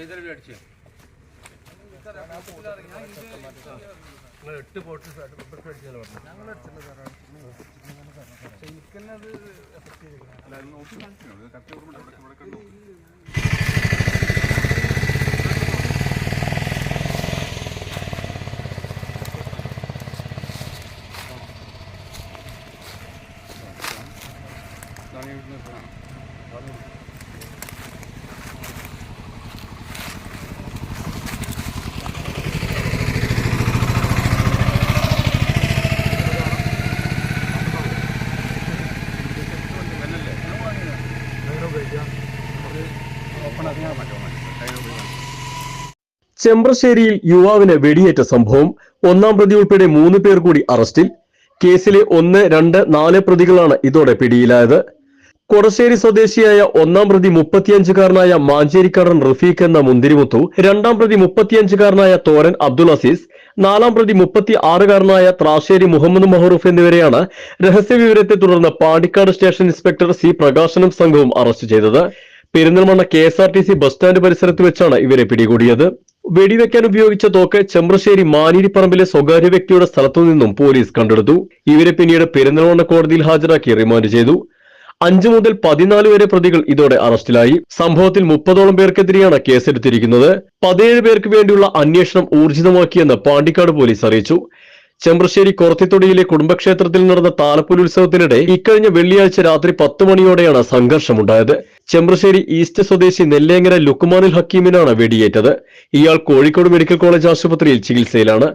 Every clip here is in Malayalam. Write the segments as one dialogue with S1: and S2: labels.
S1: ചെയ്തരവിൽ അടിച്ചു നിങ്ങൾ എട്ട് ബോട്ട് അടിച്ചാലോ അല്ല നോക്കി കറക്റ്റ് ഇവിടെ കണ്ടു Daniel, no, no, no.
S2: ചെമ്പ്രശ്ശേരിയിൽ യുവാവിന് വെടിയേറ്റ സംഭവം. ഒന്നാം പ്രതി ഉൾപ്പെടെ മൂന്ന് പേർ കൂടി അറസ്റ്റിൽ. കേസിലെ ഒന്ന് രണ്ട് നാല് പ്രതികളാണ് ഇതോടെ പിടിയിലായത്. കൊടശ്ശേരി സ്വദേശിയായ ഒന്നാം പ്രതി മുപ്പത്തിയഞ്ചുകാരനായ മാഞ്ചേരിക്കാരൻ റഫീഖ് എന്ന മുന്തിരിമുത്തു രണ്ടാം പ്രതി മുപ്പത്തിയഞ്ചുകാരനായ തോരൻ അബ്ദുൾ അസീസ് നാലാം പ്രതി മുപ്പത്തി ആറുകാരനായ ത്രാശ്ശേരി മുഹമ്മദ് മഹറൂഫ് എന്നിവരെയാണ് രഹസ്യവിവരത്തെ തുടർന്ന് പാണ്ടിക്കാട് സ്റ്റേഷൻ ഇൻസ്പെക്ടർ സി പ്രകാശനും സംഘവും അറസ്റ്റ് ചെയ്തത്. Perinthalmanna K S R T C bus stand പരിസരത്ത് വെച്ചാണ് ഇവരെ പിടികൂടിയത്. വെടിവെക്കാൻ ഉപയോഗിച്ച തോക്ക് ചെമ്പ്രശ്ശേരി മാനിരിപ്പറമ്പിലെ സ്വകാര്യ വ്യക്തിയുടെ സ്ഥലത്തു നിന്നും പോലീസ് കണ്ടെടുത്തു. ഇവരെ പിന്നീട് പെരുന്തൽമണ്ണ കോടതിയിൽ ഹാജരാക്കി റിമാൻഡ് ചെയ്തു. അഞ്ചു മുതൽ പതിനാല് വരെ പ്രതികൾ ഇതോടെ അറസ്റ്റിലായി. സംഭവത്തിൽ മുപ്പതോളം പേർക്കെതിരെയാണ് കേസെടുത്തിരിക്കുന്നത്. പതിനേഴ് പേർക്ക് വേണ്ടിയുള്ള അന്വേഷണം ഊർജിതമാക്കിയെന്ന് പാണ്ടിക്കാട് പോലീസ് അറിയിച്ചു. ചെമ്പ്രശ്ശേരി കൊറത്തിത്തൊടിയിലെ കുടുംബക്ഷേത്രത്തിൽ നടന്ന താലപ്പൊലുത്സവത്തിനിടെ ഇക്കഴിഞ്ഞ വെള്ളിയാഴ്ച രാത്രി പത്ത് മണിയോടെയാണ് സംഘർഷമുണ്ടായത്. ചെമ്പ്രശ്ശേരി ഈസ്റ്റ് സ്വദേശി നെല്ലേങ്ങര ലുക്കുമാനുൽ ഹക്കീമിനാണ് വെടിയേറ്റത്. ഇയാൾ കോഴിക്കോട് മെഡിക്കൽ കോളേജ് ആശുപത്രിയിൽ ചികിത്സയിലാണ്.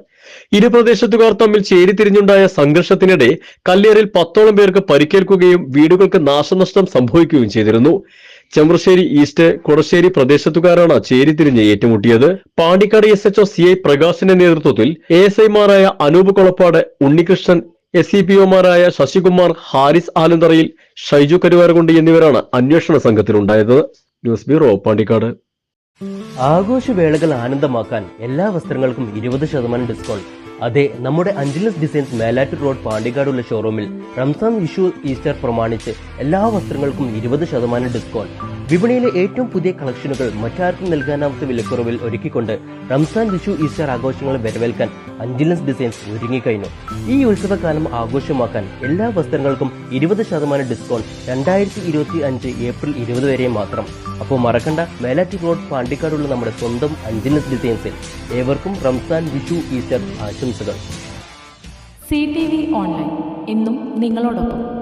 S2: ഇരു പ്രദേശത്തുകാർ തമ്മിൽ ചേരിതിരിഞ്ഞുണ്ടായ സംഘർഷത്തിനിടെ കല്ലേറിൽ പത്തോളം പേർക്ക് പരിക്കേൽക്കുകയും വീടുകൾക്ക് നാശനഷ്ടം സംഭവിക്കുകയും ചെയ്തിരുന്നു. ചെമ്പ്രശ്ശേരി ഈസ്റ്റ് കൊടശ്ശേരി പ്രദേശത്തുകാരാണ് ചേരിതിരിഞ്ഞ് ഏറ്റുമുട്ടിയത്. Pandikkad S H O C I പ്രകാശിന്റെ നേതൃത്വത്തിൽ എ എസ് ഐമാരായ Anoop Kolappad Unnikrishnan S C P ഒമാരായ Sasikumar Haris ആലന്തറയിൽ ഷൈജു കരുവാരകുണ്ടി എന്നിവരാണ് അന്വേഷണ സംഘത്തിലുണ്ടായത്. News bureau Pandikkad.
S3: ആഘോഷവേളകൾ ആനന്ദമാക്കാൻ എല്ലാ വസ്ത്രങ്ങൾക്കും ഇരുപത് ശതമാനം ഡിസ്കൗണ്ട് അതെ നമ്മുടെ അഞ്ചലസ് ഡിസൈൻസ് മേലാറ്റൂർ റോഡ് പാണ്ടിക്കാടുള്ള ഷോറൂമിൽ റംസാൻ വിഷു ഈസ്റ്റർ പ്രമാണിച്ച് എല്ലാ വസ്ത്രങ്ങൾക്കും ഇരുപത് ശതമാനം ഡിസ്കൗണ്ട് വിപണിയിലെ ഏറ്റവും പുതിയ കളക്ഷനുകൾ മറ്റാർക്കും നൽകാനാവാത്ത വിലക്കുറവിൽ ഒരുക്കിക്കൊണ്ട് റംസാൻ വിഷു ഈസ്റ്റർ ആഘോഷങ്ങൾ വരവേൽക്കാൻ അഞ്ചലസ് ഡിസൈൻസ് ഒരുങ്ങിക്കഴിഞ്ഞു. ഈ ഉത്സവകാലം ആഘോഷമാക്കാൻ എല്ലാ വസ്ത്രങ്ങൾക്കും ഇരുപത് ശതമാനം ഡിസ്കൗണ്ട് രണ്ടായിരത്തി ഇരുപത്തി അഞ്ച് ഏപ്രിൽ ഇരുപത് വരെ മാത്രം. അപ്പോൾ മറക്കണ്ട മേലാറ്റി റോഡ് പാണ്ടിക്കാടുള്ള നമ്മുടെ സ്വന്തം അഞ്ചിനസ് ഡിസൈൻസിൽ ഏവർക്കും റംസാൻ വിഷു ഈസ്റ്റർ ആശംസകൾ.
S4: C T V online. എന്നും നിങ്ങളോടൊപ്പം.